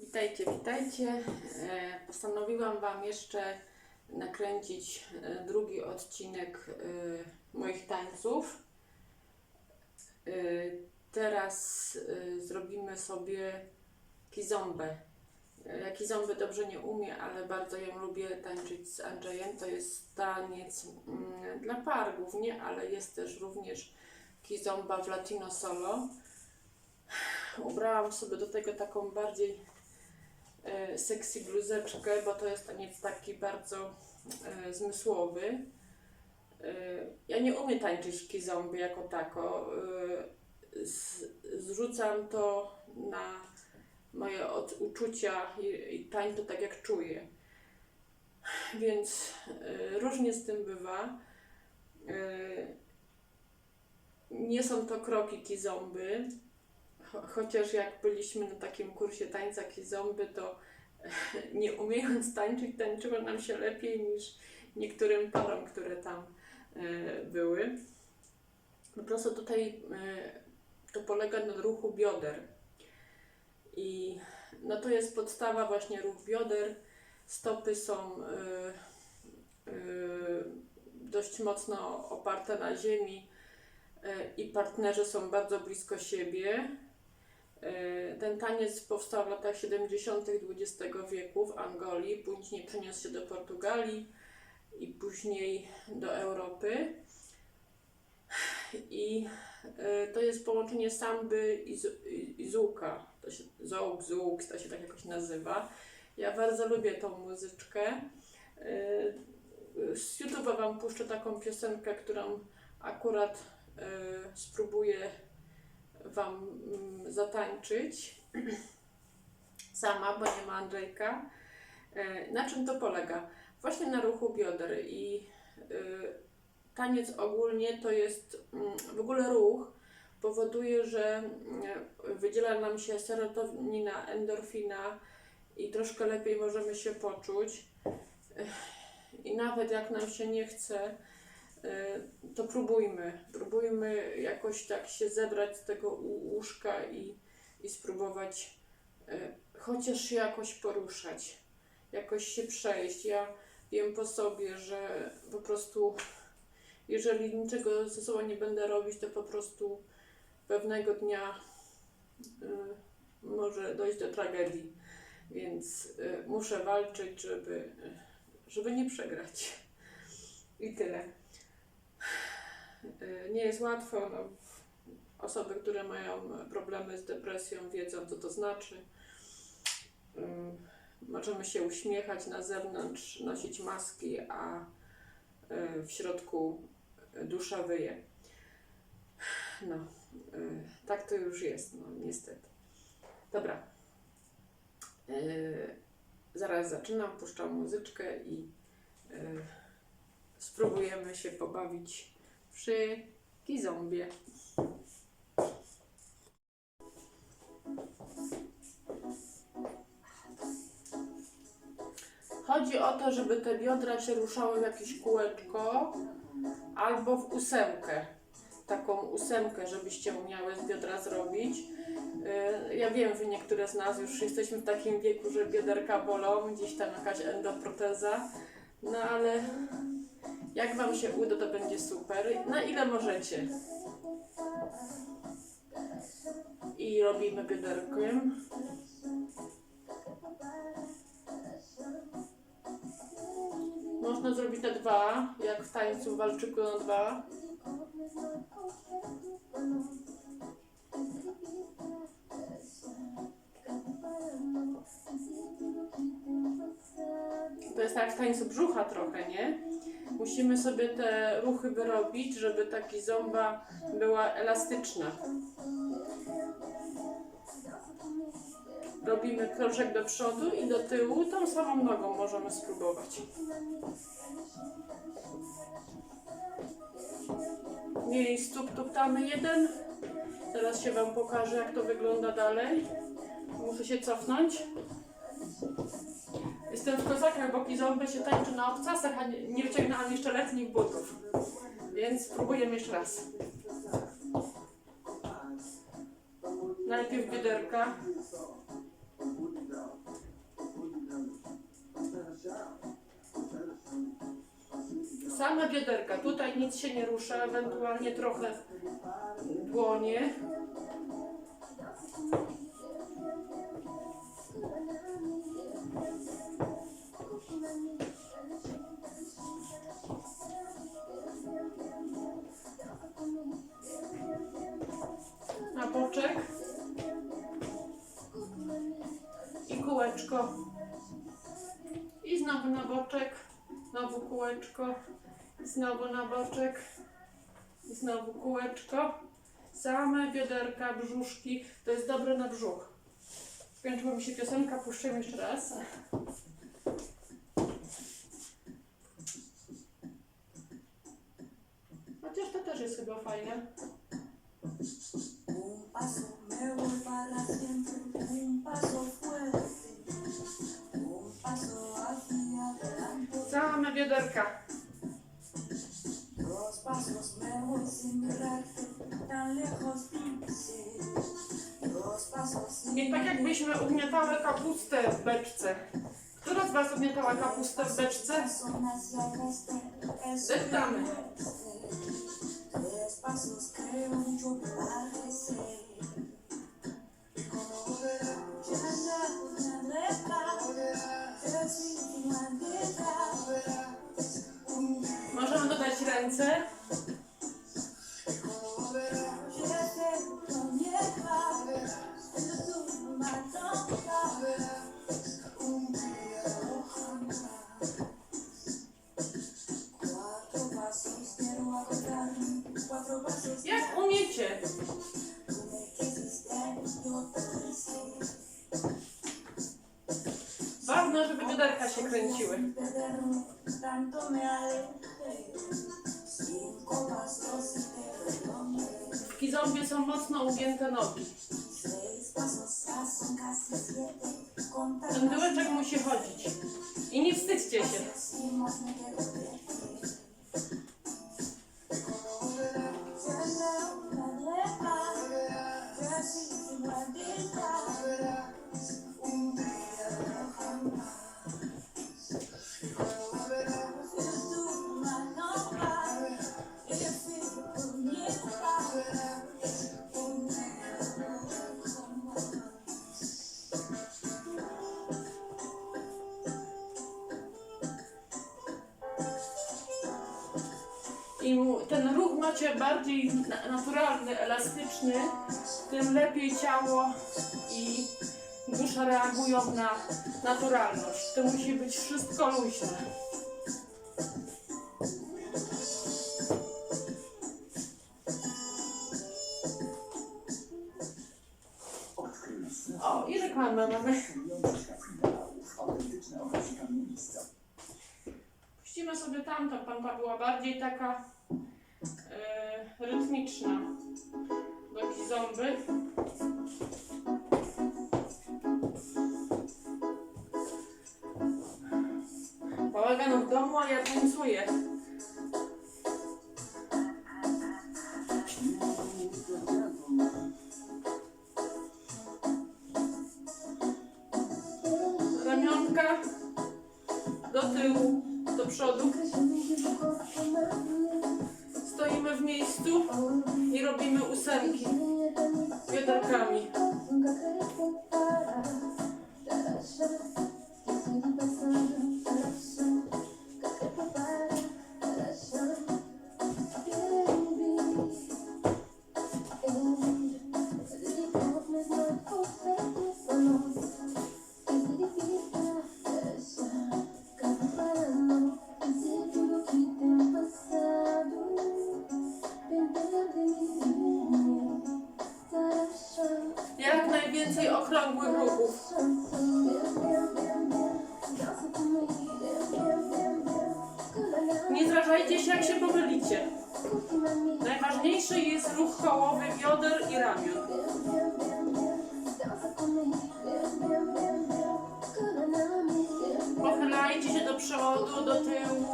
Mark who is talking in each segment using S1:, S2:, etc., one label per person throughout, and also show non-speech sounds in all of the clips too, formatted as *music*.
S1: Witajcie, witajcie. E, Postanowiłam Wam jeszcze nakręcić e, drugi odcinek e, moich tańców. Teraz zrobimy sobie kizombę. Ja kizombę dobrze nie umiem, ale bardzo ją lubię tańczyć z Andrzejem. To jest taniec mm, dla par głównie, ale jest też również kizomba w latino solo. Ubrałam sobie do tego taką bardziej sexy bluzeczkę, bo to jest taniec taki bardzo e, zmysłowy. E, ja nie umiem tańczyć kizomby jako tako. Zrzucam to na moje od, uczucia i, i tańczę tak jak czuję. Więc różnie z tym bywa. Nie są to kroki kizomby, Cho- Chociaż jak byliśmy na takim kursie tańca kizomby, to *laughs* nie umiejąc tańczyć, tańczyło nam się lepiej niż niektórym parom, które tam e, były. Po prostu tutaj e, to polega na ruchu bioder. I no to jest podstawa właśnie ruch bioder. Stopy są e, dość mocno oparte na ziemi i partnerzy są bardzo blisko siebie. E, Ten taniec powstał w latach 70. XX wieku w Angolii, później przeniósł się do Portugalii i później do Europy. I e, to jest połączenie samby i, z- i, i zułka. To się, zołk, zołk, to się tak jakoś nazywa. Ja bardzo lubię tą muzyczkę. E, Z YouTube'a Wam puszczę taką piosenkę, którą akurat spróbuję Wam mm, zatańczyć sama, bo nie ma Andrzejka. E, Na czym to polega? Właśnie na ruchu bioder i y, taniec ogólnie to jest mm, w ogóle ruch powoduje, że mm, wydziela nam się serotonina, endorfina i troszkę lepiej możemy się poczuć. I nawet jak nam się nie chce, y, to próbujmy. Próbujmy jakoś tak się zebrać z tego łóżka i, i spróbować y, chociaż się jakoś poruszać, jakoś się przejść. Ja wiem po sobie, że po prostu jeżeli niczego ze sobą nie będę robić, to po prostu pewnego dnia y, może dojść do tragedii. Więc muszę walczyć, żeby, żeby nie przegrać. I tyle. Y, Nie jest łatwo. No, osoby, które mają problemy z depresją, wiedzą, co to znaczy. Y, Możemy się uśmiechać na zewnątrz, nosić maski, a y, w środku dusza wyje. No, tak to już jest, no niestety. Dobra. Zaraz zaczynam, puszczam muzyczkę i spróbujemy się pobawić przy kizombie. Chodzi o to, żeby te biodra się ruszały w jakieś kółeczko albo w ósemkę. Taką ósemkę, żebyście umiały z biodra zrobić. Y, Ja wiem, że niektóre z nas już jesteśmy w takim wieku, że bioderka bolą, gdzieś tam jakaś endoproteza. No ale jak Wam się uda, to będzie super. Na ile możecie? I robimy bioderkiem. Można zrobić na dwa, jak w tańcu w walczyku na dwa. To jest tak tańcu brzucha trochę, nie? Musimy sobie te ruchy wyrobić, żeby taki zomba była elastyczna. Robimy kroczek do przodu i do tyłu, tą samą nogą możemy spróbować. Mieli stóp tuptamy jeden. Teraz się Wam pokażę, jak to wygląda dalej. Muszę się cofnąć. Jestem w kozakach, bo kizomby się tańczy na obcasach, a nie, wyciągnęłam jeszcze letnich butów. Więc spróbujemy jeszcze raz. Najpierw bioderka. Same bioderka, tutaj nic się nie rusza, ewentualnie trochę dłonie. Na boczek. I kółeczko. I znowu na boczek. Znowu kółeczko. Znowu na boczek. Znowu kółeczko. Same bioderka, brzuszki. To jest dobre na brzuch. Skończyła mi się piosenka, puszczę jeszcze raz. Chociaż to też jest chyba fajne.
S2: Un paso
S1: Jakbyśmy ugniatały kapustę w beczce. Która z Was ugniatała kapustę w beczce? Deptamy.
S2: tres pasos creo
S1: żeby bioderka się kręciły. W kizombie są mocno ugięte nogi. Ten tyłeczek musi chodzić. I nie wstydźcie się. Bardziej na- naturalny, elastyczny, tym lepiej ciało i dusza reagują na naturalność. To musi być wszystko luźne. O, i reklamę mamy. Puścimy sobie tamtą, tamta była bardziej taka e, rytmiczna do kizomby. Bałagan w domu, a ja tańcuję. Ramionka do tyłu, do przodu. Stoimy w miejscu i robimy ósemki bioderkami. Jak najwięcej okrągłych ruchów. Nie zrażajcie się, jak się pomylicie. Najważniejszy jest ruch kołowy bioder i ramion. Pochylajcie się do przodu, do tyłu,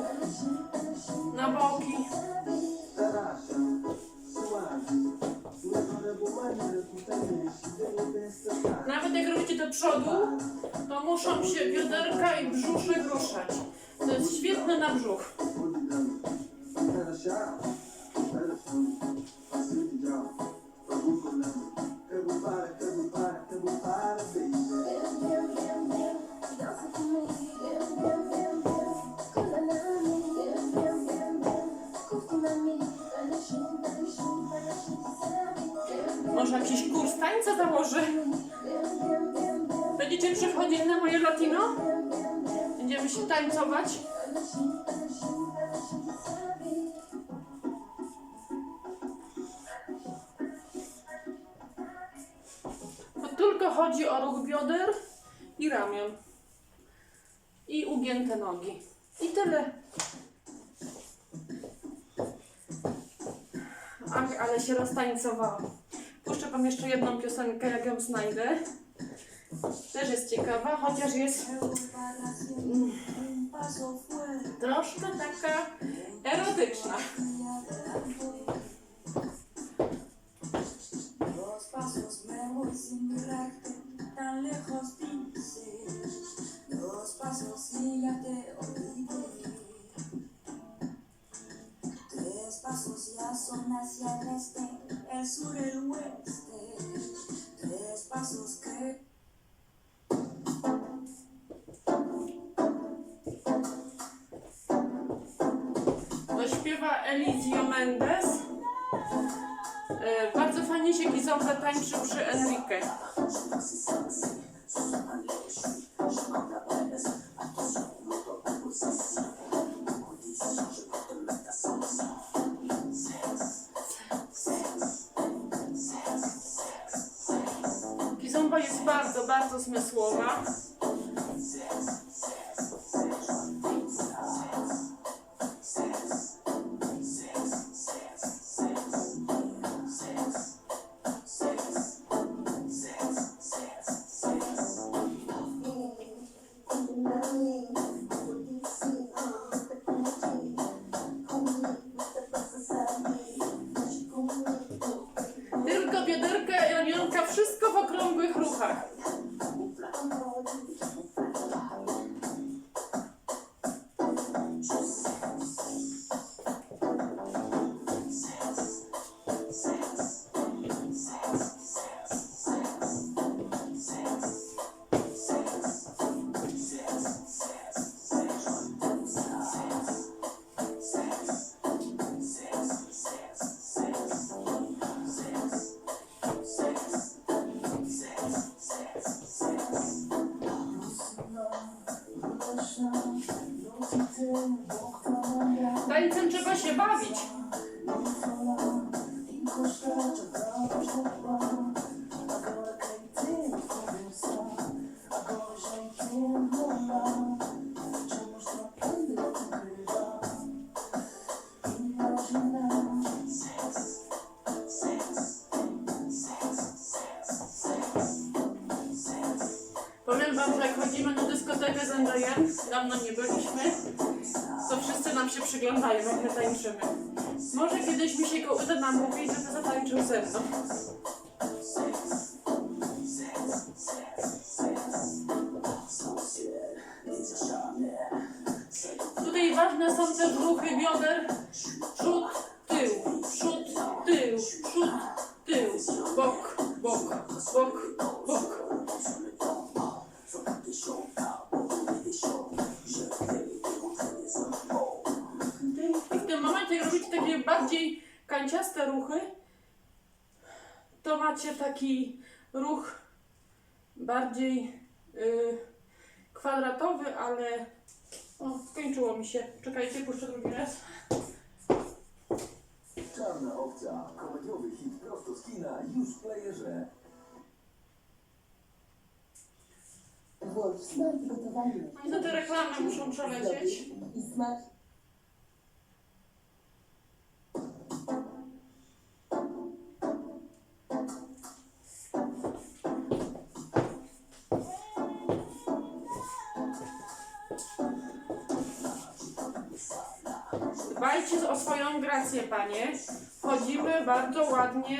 S1: Jak robicie do przodu, to muszą się bioderka i brzuszek ruszać. To jest świetne na brzuch. Będziemy się tańcować? To tylko chodzi o ruch bioder i ramion. I ugięte nogi. I tyle. Ach, ale się roztańcowałam. Puszczę Wam jeszcze jedną piosenkę, jak ją znajdę. Też jest ciekawa, chociaż jest. Troszkę taka erotyczna. Elizio Mendes. E, bardzo fajnie się Gizomba tańczy przy Enrique. Kizomba jest bardzo, bardzo zmysłowa. Okrągłych się bawić. Powiem wam, że jak chodzimy na dyskotekę z Andrejem, dawno nie byliśmy, to wszyscy nam się przyglądają, jak my tańczymy. Może kiedyś mi się go uda namówić, żeby zatańczył ze mną. Tutaj ważne są też ruchy bioder. Jak robicie takie bardziej kanciaste ruchy, to macie taki ruch bardziej y, kwadratowy, ale o, skończyło mi się. Czekajcie, puszczę drugi raz.
S3: Czarna owca, komediowy hit prosto z kina, już w playerze.
S4: Wolf, smart gotowanie.
S1: No i za te reklamy muszą przelecieć.
S4: I smak
S1: Dbajcie o swoją grację, panie. Wchodzimy bardzo ładnie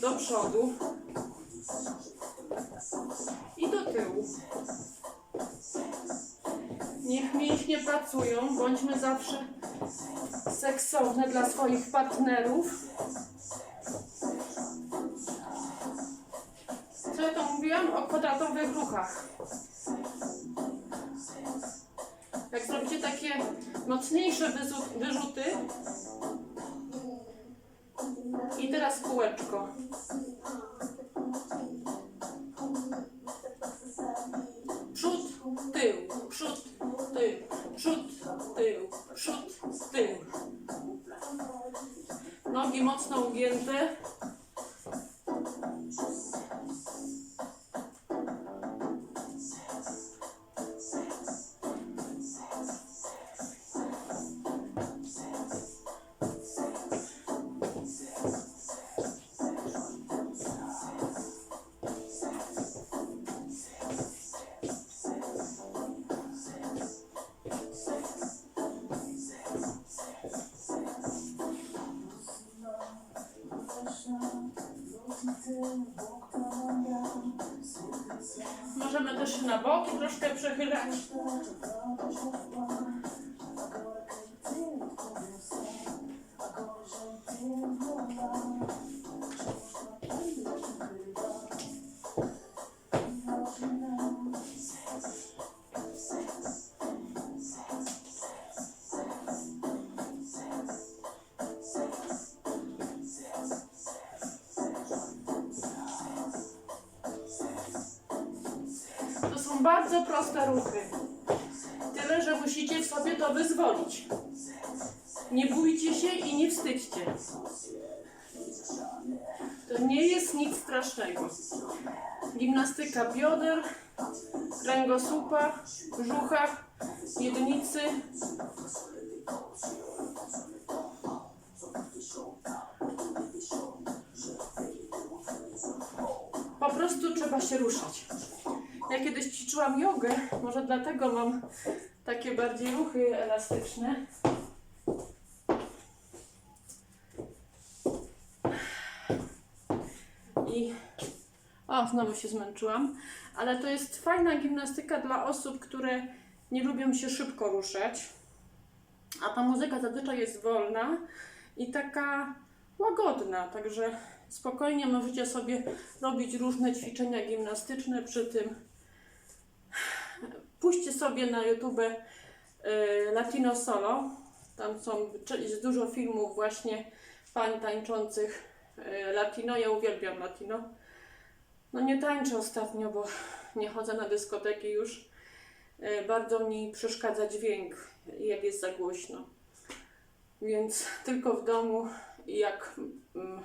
S1: do przodu. i do tyłu. Niech mięśnie pracują, bądźmy zawsze seksowne dla swoich partnerów. Co ja to mówiłam? O kwadratowych ruchach. Jak zrobicie takie mocniejsze wyrzuty i teraz kółeczko. Na boki troszkę przechylać. Bardzo proste ruchy. Tyle, że musicie sobie to wyzwolić. Nie bójcie się i nie wstydźcie. To nie jest nic strasznego. Gimnastyka bioder, kręgosłupa, brzucha, miednicy. Po prostu trzeba się ruszać. Ja kiedyś ćwiczyłam jogę, może dlatego mam takie bardziej ruchy elastyczne. I o, znowu się zmęczyłam, ale to jest fajna gimnastyka dla osób, które nie lubią się szybko ruszać. A ta muzyka zazwyczaj jest wolna i taka łagodna, także spokojnie możecie sobie robić różne ćwiczenia gimnastyczne przy tym. Puśćcie sobie na YouTube y, Latino Solo. Tam są, jest dużo filmów właśnie pań tańczących y, latino. Ja uwielbiam latino. No nie tańczę ostatnio, bo nie chodzę na dyskoteki już. Y, Bardzo mi przeszkadza dźwięk, jak jest za głośno. Więc *laughs* tylko w domu jak mm,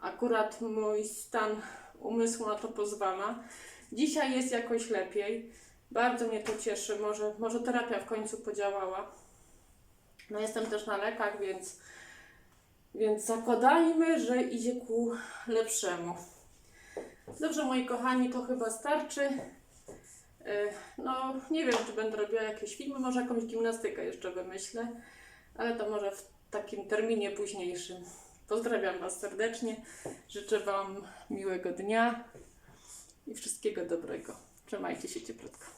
S1: akurat mój stan umysłu na to pozwala. Dzisiaj jest jakoś lepiej. Bardzo mnie to cieszy. Może, może terapia w końcu podziałała. No jestem też na lekach, więc, więc zakładajmy, że idzie ku lepszemu. Dobrze, moi kochani, to chyba starczy. Yy, No, nie wiem, czy będę robiła jakieś filmy, może jakąś gimnastykę jeszcze wymyślę, ale to może w takim terminie późniejszym. Pozdrawiam Was serdecznie, życzę Wam miłego dnia i wszystkiego dobrego. Trzymajcie się cieplutko.